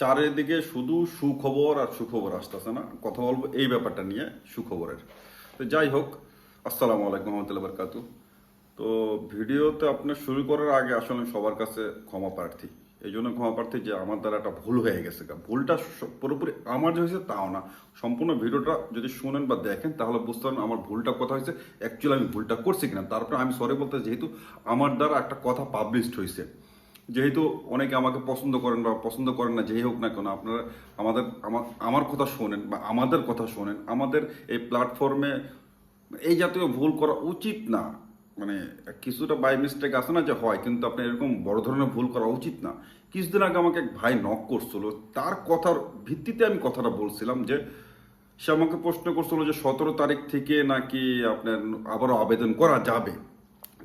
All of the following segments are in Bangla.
চারিদিকে শুধু সুখবর আর সুখবর আসতেছে না। কথা বলব এই ব্যাপারটা নিয়ে, সুখবরের। তো যাই হোক, আসসালামু আলাইকুম রহমতুল্লাহ বরকাতু তো ভিডিওতে আপনার শুরু করার আগে আসলে সবার কাছে ক্ষমা প্রার্থী। এই জন্য ক্ষমা প্রার্থী যে আমার দ্বারা একটা ভুল হয়ে গেছে। ভুলটা পুরোপুরি আমার যে হয়েছে তাও না। সম্পূর্ণ ভিডিওটা যদি শুনেন বা দেখেন, তাহলে বুঝতে পারেন আমার ভুলটা কথা হয়েছে। অ্যাকচুয়ালি আমি ভুলটা করছি কিনা, তারপরে আমি সরি বলতে যেহেতু আমার দ্বারা একটা কথা পাবলিশড হয়েছে। যেহেতু অনেকে আমাকে পছন্দ করেন বা পছন্দ করেন না, যেই হোক না কেন, আপনারা আমাদের, আমার কথা শোনেন বা আমাদের কথা শোনেন, আমাদের এই প্ল্যাটফর্মে এই জাতীয় ভুল করা উচিত না। মানে কিছুটা বাই মিস্টেক আছে না যে হয়, কিন্তু আপনি এরকম বড় ধরনের ভুল করা উচিত না। কিছুদিন আগে আমাকে এক ভাই নক করছিল, তার কথার ভিত্তিতে আমি কথাটা বলছিলাম যে, সে আমাকে প্রশ্ন করছিল যে, সতেরো তারিখ থেকে নাকি আপনার আবারও আবেদন করা যাবে।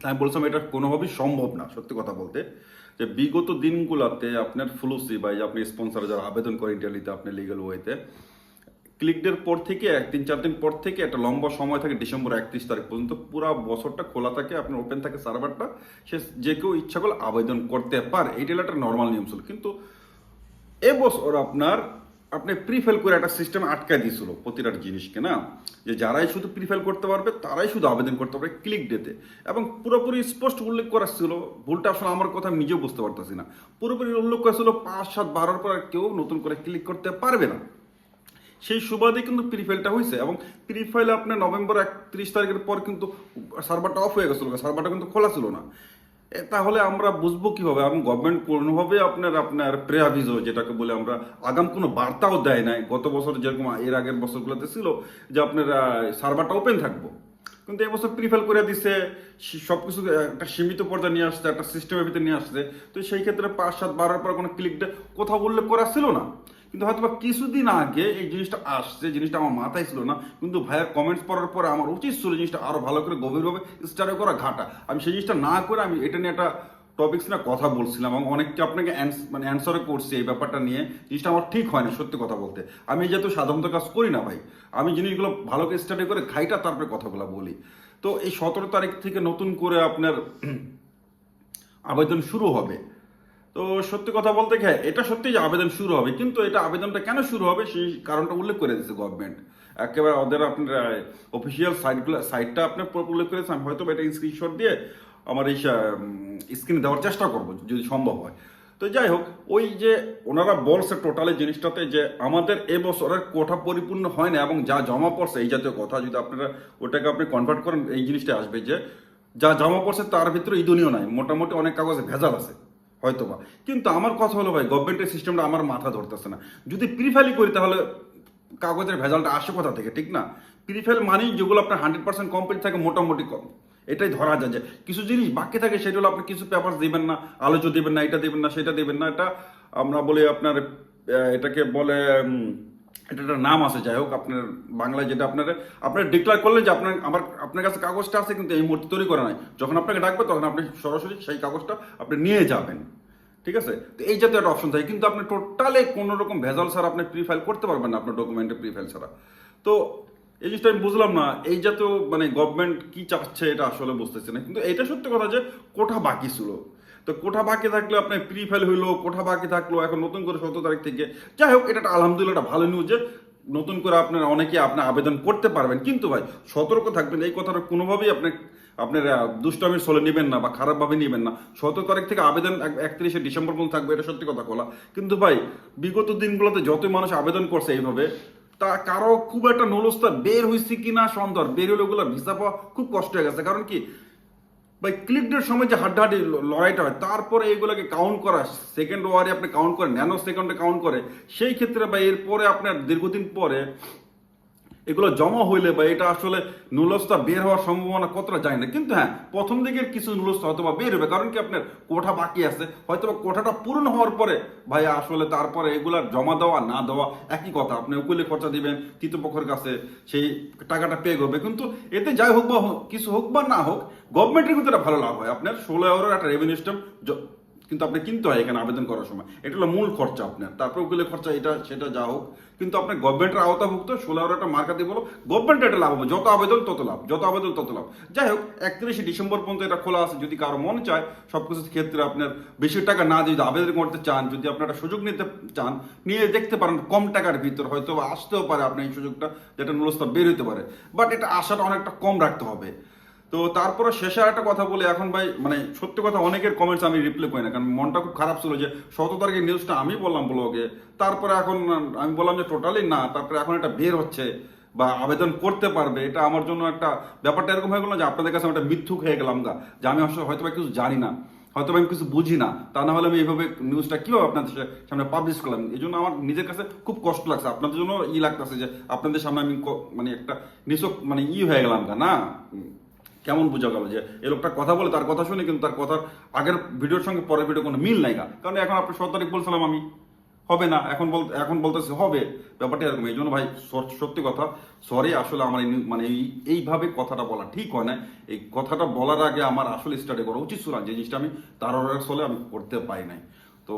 আমি বলছিলাম এটা কোনোভাবেই সম্ভব না, সত্যি কথা বলতে। যে বিগত দিনগুলোতে আপনার ফ্লুসি বা আপনি স্পন্সর যারা আবেদন করেন ইটালিতে আপনি লিগাল ওয়েতে ক্লিকডের পর থেকে, এক তিন চার দিন পর থেকে একটা লম্বা সময় থাকে ডিসেম্বর একত্রিশ তারিখ পর্যন্ত, পুরো বছরটা খোলা থাকে, আপনার ওপেন থাকে সার্ভারটা সে যে কেউ ইচ্ছা করলে আবেদন করতে পারে। হলো একটা নর্মাল নিয়ম ছিল। কিন্তু এবছর আপনার আপনি প্রিফেল করে একটা সিস্টেম আটকায় দিয়েছিল প্রতিটা জিনিসকে, না? যে যারাই শুধু প্রিফেল করতে পারবে, তারাই শুধু আবেদন করতে পারবে ক্লিক ডেতে এবং পুরোপুরি স্পষ্ট উল্লেখ করা ছিল, ভুলটা আসলে আমার কথা নিজেও বুঝতে পারতেছি না। পুরোপুরি উল্লেখ করা ছিল পাঁচ, সাত বারোর পর কেউ নতুন করে ক্লিক করতে পারবে না। সেই সুবাদে কিন্তু প্রিফাইলটা হয়েছে এবং প্রিফাইল আপনার নভেম্বর একত্রিশ তারিখের পর কিন্তু সার্ভারটা অফ হয়ে গেছিল সার্ভারটা কিন্তু খোলা ছিল না। তাহলে আমরা বুঝব কীভাবে? এবং গভর্নমেন্ট কোনোভাবে আপনার আপনার প্রেয়াভিজো যেটাকে বলে আমরা আগাম কোনো বার্তাও দেয় নাই। গত বছর যেরকম, এর আগের বছরগুলোতে ছিল যে আপনার সার্ভারটা ওপেন থাকব। কিন্তু এবছর প্রিফেল করে দিছে সব কিছু একটা সীমিত পর্যায়ে নিয়ে আসছে, একটা সিস্টেমের ভিতরে নিয়ে আসছে। তো সেই ক্ষেত্রে পাঁচ সাত বারোর পর কোনো ক্লিকটা কোথাও উল্লেখ করা ছিল না। কিন্তু হয়তো বা কিছুদিন আগে এই জিনিসটা আসছে, জিনিসটা আমার মাথায় ছিল না, কিন্তু ভাইয়ের কমেন্টস পড়ার পরে আমার উচিত ছিল জিনিসটা আরও ভালো করে গভীরভাবে স্টাডি করা ঘাটা। আমি সেই জিনিসটা না করে আমি এটা নিয়ে একটা টপিক্স না কথা বলছিলাম এবং অনেককে আপনাকে মানে অ্যান্সারও করছি এই ব্যাপারটা নিয়ে। জিনিসটা আমার ঠিক হয় না সত্যি কথা বলতে। আমি যেহেতু সাধারণত কাজ করি না ভাই, আমি জিনিসগুলো ভালো করে স্টাডি করে খাইটা তারপরে কথাগুলো বলি। তো এই সতেরো তারিখ থেকে নতুন করে আপনার আবেদন শুরু হবে। তো সত্যি কথা বলতে হ্যাঁ এটা সত্যি যে আবেদন শুরু হবে, কিন্তু এটা আবেদনটা কেন শুরু হবে সেই কারণটা উল্লেখ করে দিয়েছে গভর্নমেন্ট একেবারে ওদের আপনার অফিসিয়াল সাইটগুলো সাইটটা আপনার উল্লেখ করেছে আমি হয়তো এটা স্ক্রিনশট দিয়ে আমার এই স্ক্রিনে দেওয়ার চেষ্টা করব, যদি সম্ভব হয়। তো যাই হোক, ওই যে ওনারা বলছে টোটালি জিনিসটাতে যে আমাদের এবছরের কোঠা পরিপূর্ণ হয় না এবং যা জমা পড়ছে, এই জাতীয় কথা, যদি আপনারা ওটাকে আপনি কনভার্ট করেন, এই জিনিসটা আসবে যে যা জমা পড়ছে তার ভিতরে ইদনীয় নাই, মোটামুটি অনেক কাগজে ভেজাল আছে। হয়তো বা কিন্তু আমার কথা হলো ভাই গভর্নমেন্টের সিস্টেমটা আমার মাথা ধরতেছে না। যদি প্রিফাইলই করি তাহলে কাগজের ভেজালটা আসে কোথা থেকে, ঠিক না? প্রিফাইল মানেই যেগুলো আপনার হান্ড্রেড পার্সেন্ট কমপ্লিট থাকে, মোটামুটি কম এটাই ধরা যায় যে কিছু জিনিস বাকি থাকে সেগুলো আপনি কিছু পেপার দেবেন না আলোচনা দেবেন না, এটা দেবেন না, সেটা দেবেন না, এটা আমরা বলি আপনার এটাকে বলে এটা একটা নাম আছে, যাই হোক, আপনার বাংলায় যেটা আপনার আপনার ডিক্লেয়ার করলেন যে আপনার আমার আপনার কাছে কাগজটা আছে, কিন্তু এই মুহূর্তে তৈরি করা নাই। যখন আপনাকে ডাকবে, তখন আপনি সরাসরি সেই কাগজটা আপনি নিয়ে যাবেন। ঠিক আছে? তো এই জাতীয় একটা অপশন থাকে। কিন্তু আপনি টোটালে কোনো রকম ভেজাল ছাড়া আপনি প্রি ফাইল করতে পারবেন না, আপনার ডকুমেন্টে প্রি ফাইল ছাড়া। তো এই জিনিসটা আমি বুঝলাম না, এই জাতীয় মানে গভর্নমেন্ট কি চাচ্ছে এটা আসলে বুঝতেছে না। কিন্তু এটা সত্যি কথা যে কোঠা বাকি ছিল। তো কোঠা বাকি থাকলে আপনার প্রি ফেল হইল কোঠা বাকি থাকল এখন নতুন করে সতেরো তারিখ থেকে। যাই হোক এটা আলহামদুলিল্লাহ একটা ভালো নিউজ যে নতুন করে আপনারা অনেকে আপনি আবেদন করতে পারবেন। কিন্তু ভাই সতর্ক থাকবেন এই কথাটা কোনোভাবেই আপনি আপনার আহ, দুষ্টামির চলে নেবেন না বা খারাপভাবে নেবেন না। সতেরো তারিখ থেকে আবেদন এক- একত্রিশে ডিসেম্বর পর্যন্ত থাকবে এটা সত্যি কথা বলা। কিন্তু ভাই বিগত দিনগুলোতে যতই মানুষ আবেদন করছে এইভাবে তা কারও খুব একটা নলস্তা বের হয়েছে কিনা সন্দেহ বের হলে ওগুলো ভিসা পাওয়া খুব কষ্ট হয়ে গেছে। কারণ কি ভাই ক্লিকদের সময় যে হাড্ডাহাড্ডি লড়াইটা হয়, তারপরে এইগুলোকে কাউন্ট করা সেকেন্ড ওয়ারে আপনি কাউন্ট করে ন্যানো সেকেন্ডে কাউন্ট করে, সেই ক্ষেত্রে বা এরপরে আপনার দীর্ঘদিন পরে এগুলো জমা হইলে বা এটা আসলে নুলস্তা বের হওয়ার সম্ভাবনা কতটা যায় না। কিন্তু হ্যাঁ প্রথম দিকের কিছু নুলস্তা হয়তো বা বের হবে, কারণ কি আপনার কোঠা বাকি আছে হয়তো বা কোঠাটা পূরণ হওয়ার পরে ভাই আসলে তারপরে এগুলার জমা দেওয়া, না দেওয়া একই কথা। আপনি উকিলে খরচা দিবেন তৃতীয়পক্ষের কাছে সেই টাকাটা পে করবে কিন্তু এতে যাই হোক বা কিছু হোক বা না হোক গভর্নমেন্টের কিন্তু ভালো লাভ হয়। আপনার ষোলো এগারোর একটা রেভিনিউ সিস্টেম কিন্তু আপনি কিনতে হয় এখানে আবেদন করার সময়। এটা হলো মূল খরচা আপনার। তারপর উকিলের খরচা এটা, সেটা যা হোক। কিন্তু আপনার গভর্নমেন্টের আওতাভুক্ত ষোলো একটা মার্কা দিয়ে বলো গভর্নমেন্ট এটা লাভ হবে। যত আবেদন, তত লাভ। যত আবেদন, তত লাভ। যাই হোক, একত্রিশে ডিসেম্বর পর্যন্ত এটা খোলা আছে। যদি কারও মন চায় সব কিছুর ক্ষেত্রে আপনার বেশি টাকা না যদি আবেদন করতে চান, যদি আপনারা সুযোগ নিতে চান, নিয়ে দেখতে পারেন কম টাকার ভিতর। হয়তো আসতেও পারে আপনার এই সুযোগটা, যেটা নুলস্তা বের হতে পারে। বাট এটা আশাটা অনেকটা কম রাখতে হবে। তো তারপরে শেষে একটা কথা বলে, এখন ভাই মানে সত্যি কথা অনেকের কমেন্টস আমি রিপ্লাই করি না, কারণ মনটা খুব খারাপ ছিল যে শত তারিখের নিউজটা আমি বললাম ব্লগে তারপরে এখন আমি বললাম যে টোটালি না, তারপরে এখন এটা বের হচ্ছে বা আবেদন করতে পারবে, এটা আমার জন্য একটা ব্যাপারটা এরকম হয়ে গেল যে আপনাদের কাছে একটা মিথ্যুক হয়ে গেলাম গা, যে আমি আসলে হয়তো বা কিছু জানি না হয়তো আমি কিছু বুঝি না, তা না হলে আমি এইভাবে নিউজটা কীভাবে আপনাদের সামনে পাবলিশ করলাম? এই জন্য আমার নিজের কাছে খুব কষ্ট লাগছে, আপনাদের জন্য ই লাগতেছে যে আপনাদের সামনে আমি মানে একটা নিছক মানে ই হয়ে গেলাম গা, না? কেমন বোঝা গেল যে এই লোকটা কথা বলে তার কথা শুনে কিন্তু তার কথার আগের ভিডিওর সঙ্গে পরের ভিডিও কোনো মিল নাই কারণ এখন আপনি সত তারিখ বলছিলাম আমি। হবে না, এখন বল এখন বলতেছে হবে। ব্যাপারটা এরকম, এই জন্য ভাই সত্যি কথা সরি আসলে আমার মানে এই এইভাবে কথাটা বলা ঠিক হয় না। এই কথাটা বলার আগে আমার আসলে স্টাডি করা উচিত ছিল যে জিনিসটা আমি তার চলে আমি করতে পারি নাই। তো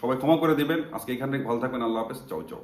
সবাই ক্ষমা করে দেবেন। আজকে এখানে ভালো থাকবেন। আল্লাহ হাফেজ। চাও চাও।